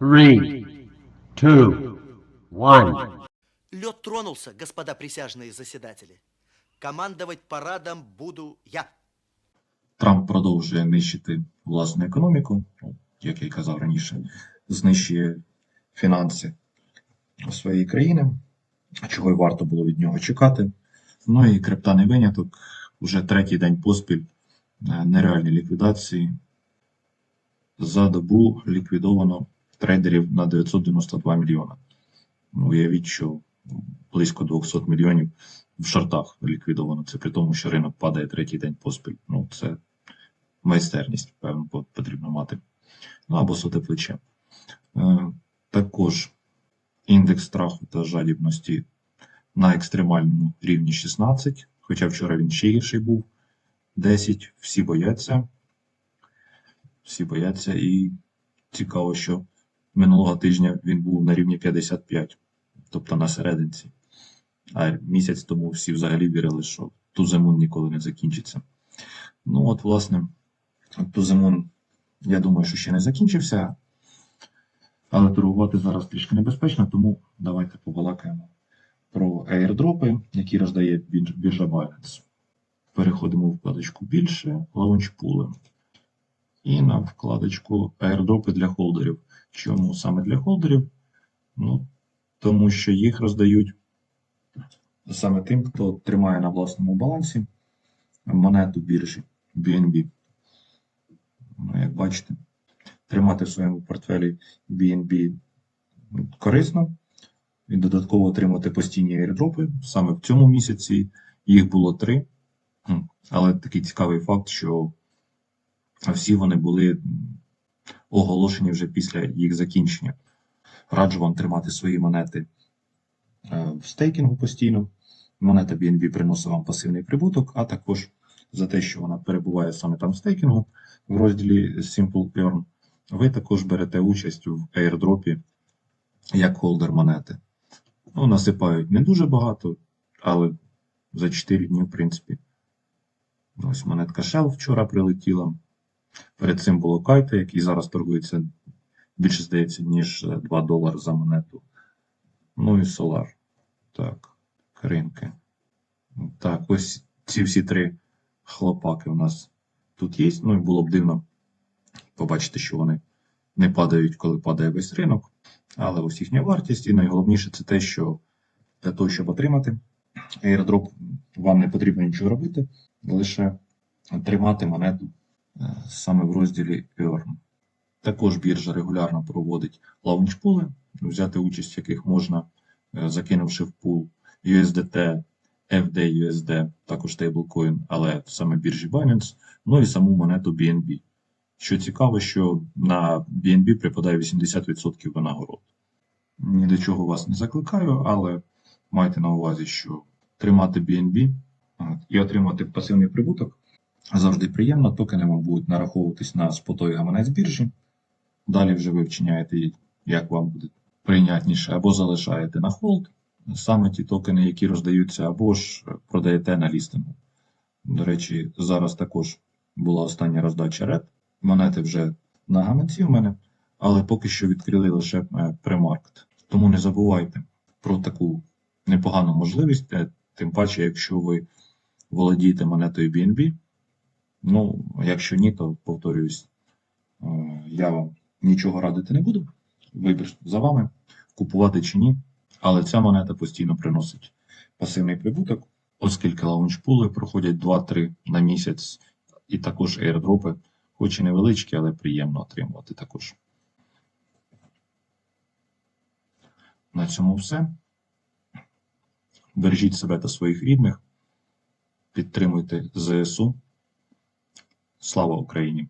Three, two, one. Лед тронулся, господа присяжные заседатели. Командовать парадом буду я. Трамп продовжує нищити власну економіку, ну, як я й казав раніше, знищує фінанси своєї країни, чого й варто було від нього чекати. Ну і крипта не виняток. Уже третій день поспіль е, нереальні ліквідації. За добу ліквідовано трейдерів на 992 мільйона. Ну, Уявіть, що близько 200 мільйонів в шортах ліквідовано. Це при тому, що ринок падає третій день поспіль. Ну, це майстерність, певно, потрібно мати. Ну або соте плече. Е, також індекс страху та жадібності на екстремальному рівні 16, хоча вчора він ще гірший був. 10. Всі бояться. Всі бояться, і цікаво, що минулого тижня він був на рівні 55, тобто на серединці. А місяць тому всі взагалі вірили, що туземун ніколи не закінчиться. Ну, от, власне, туземун, я думаю, що ще не закінчився. Але торгувати зараз трішки небезпечно, тому давайте побалакаємо про airdropи, які роздає біржа Binance. Переходимо в вкладочку більше, лаунчпули. І на вкладочку airdropи для холдерів. Чому саме для холдерів? Ну, тому що їх роздають саме тим, хто тримає на власному балансі монету біржі BNB. Ну, як бачите, тримати в своєму портфелі BNB корисно і додатково отримати постійні airdropи. Саме в цьому місяці їх було три. Але такий цікавий факт, що всі вони були оголошені вже після їх закінчення. Раджу вам тримати свої монети е, в стейкінгу постійно. Монета BNB приносить вам пасивний прибуток, а також за те, що вона перебуває саме там в стейкінгу в розділі Simple Earn, ви також берете участь в airdropі як холдер монети. Ну, насипають не дуже багато, але за 4 дні, в принципі. Ось монетка Shell вчора прилетіла. Перед цим було Кайта, який зараз торгується більше, здається, ніж 2 долари за монету. Ну і Solar. Так, ринки. Так, ось ці всі три хлопаки у нас тут є. Ну і було б дивно побачити, що вони не падають, коли падає весь ринок. Але ось їхня вартість, і найголовніше це те, що для того, щоб отримати airdrop, вам не потрібно нічого робити, лише тримати монету е, саме в розділі Earn. Також біржа регулярно проводить лаунчпули, взяти участь в яких можна, е, закинувши в пул USDT, FDUSD, також стейблкоін, але саме біржі Binance, ну і саму монету BNB. Що цікаво, що на BNB припадає 80% винагород. Ні до чого вас не закликаю, але майте на увазі, що тримати BNB і отримати пасивний прибуток завжди приємно. Токени вам будуть нараховуватись на спотовий гаманець біржі. Далі вже ви вчиняєте, як вам буде прийнятніше, або залишаєте на холд саме ті токени, які роздаються, або ж продаєте на лістингу. До речі, зараз також була остання роздача RED. Монети вже на гаманці в мене, але поки що відкрили лише е, премаркет. Тому не забувайте про таку непогану можливість, е, тим паче, якщо ви володієте монетою BNB. Ну, якщо ні, то повторююсь, е, я вам нічого радити не буду. Вибір за вами, купувати чи ні. Але ця монета постійно приносить пасивний прибуток, оскільки лаунчпули проходять 2-3 на місяць, і також airdropи, хоч і невеличкі, але приємно отримувати також. На цьому все. Бережіть себе та своїх рідних, підтримуйте ЗСУ. Слава Україні!